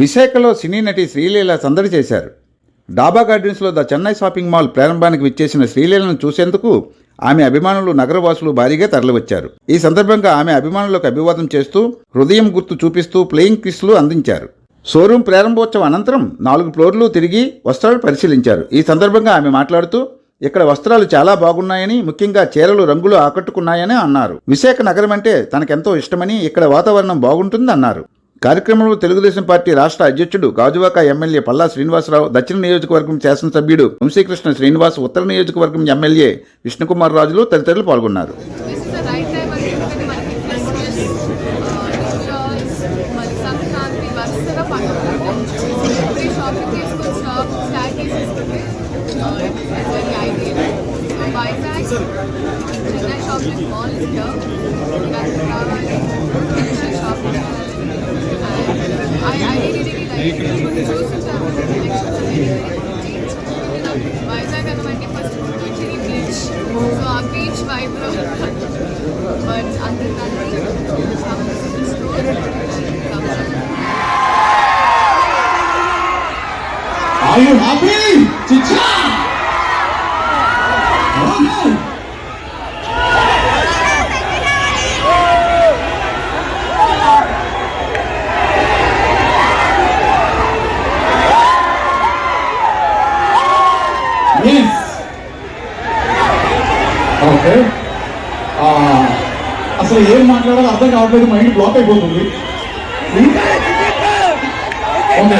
విశాఖలో సినీ నటి శ్రీలీల సందడి చేశారు. డాబా గార్డెన్స్లో ద చెన్నై షాపింగ్ మాల్ ప్రారంభానికి విచ్చేసిన శ్రీలీలను చూసేందుకు ఆమె అభిమానులు నగరవాసులు భారీగా తరలివచ్చారు. ఈ సందర్భంగా ఆమె అభిమానులకు అభివాదం చేస్తూ హృదయం గుర్తు చూపిస్తూ ప్లేయింగ్ కిస్లు అందించారు. షోరూం ప్రారంభోత్సవం అనంతరం నాలుగు ఫ్లోర్లు తిరిగి వస్త్రాలు పరిశీలించారు. ఈ సందర్భంగా ఆమె మాట్లాడుతూ ఇక్కడ వస్త్రాలు చాలా బాగున్నాయని ముఖ్యంగా చీరలు రంగులు ఆకట్టుకున్నాయని అన్నారు. విశాఖ నగరం అంటే తనకెంతో ఇష్టమని ఇక్కడ వాతావరణం బాగుంటుంది అన్నారు కార్యక్రమంలో తెలుగుదేశం పార్టీ రాష్ట్ర అధ్యక్షుడు గాజువాక ఎమ్మెల్యే పల్లా శ్రీనివాసరావు దక్షిణ నియోజకవర్గం శాసనసభ్యుడు వంశీకృష్ణ శ్రీనివాస్ ఉత్తర నియోజకవర్గం ఎమ్మెల్యే విష్ణుకుమార్ రాజులు తదితరులు పాల్గొన్నారు. This is the right Are you happy? Chicha! Okay. Yes. Okay. Ah, అసలు ఏం మాట్లాడాలో అర్థం కావట్లేదు మైండ్ బ్లాక్ అయిపోతుంది Hmm? Okay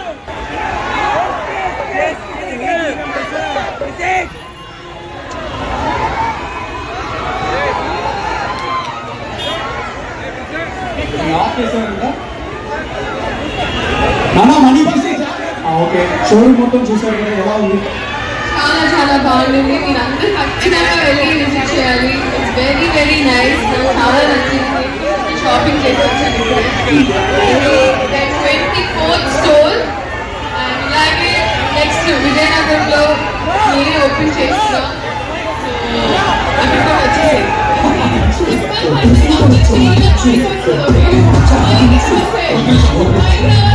Money okay. Showroom మొత్తం చూసారు కదా ఎలా ఉంది? చాలా చాలా బాగుంటుంది మీరు అందరూ ఖచ్చితంగా వెళ్ళి విజిట్ చేయాలి. ఇట్స్ వెరీ వెరీ నైస్ నాకు చాలా నచ్చింది. షాపింగ్ చేసి వచ్చాను Thank you.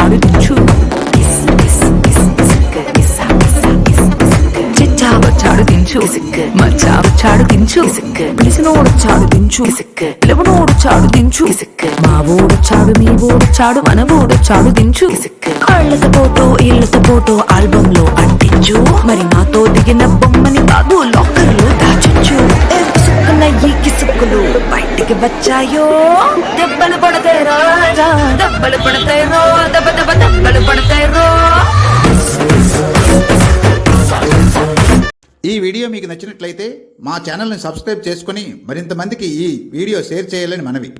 మావయ్య చాడు దించు చిచ్చావ చాడు దించు మచ్చావ చాడు దించు పిలిసినోడు చాడు దించు పిలవనోడు చాడు దించు మా ఊడు చాడు మీ ఊడు చాడు మన ఊడు చాడు దించు కళ్ళతో పోటో ఇళ్ళతో పోటో ఆల్బమ్లో అంటించు మరి నాతో దిగిన బొమ్మని బాబు బయటికి వచ్చాయో? దెబ్బలు పడతాయి రాజా. దెబ్బలు పడతాయి రో. దెబ్బ దెబ్బ దెబ్బలు పడతాయి రో. ఈ వీడియో మీకు నచ్చినట్లయితే మా ఛానల్ని సబ్స్క్రైబ్ చేసుకుని మరింత మందికి ఈ వీడియో షేర్ చేయాలని మనవి.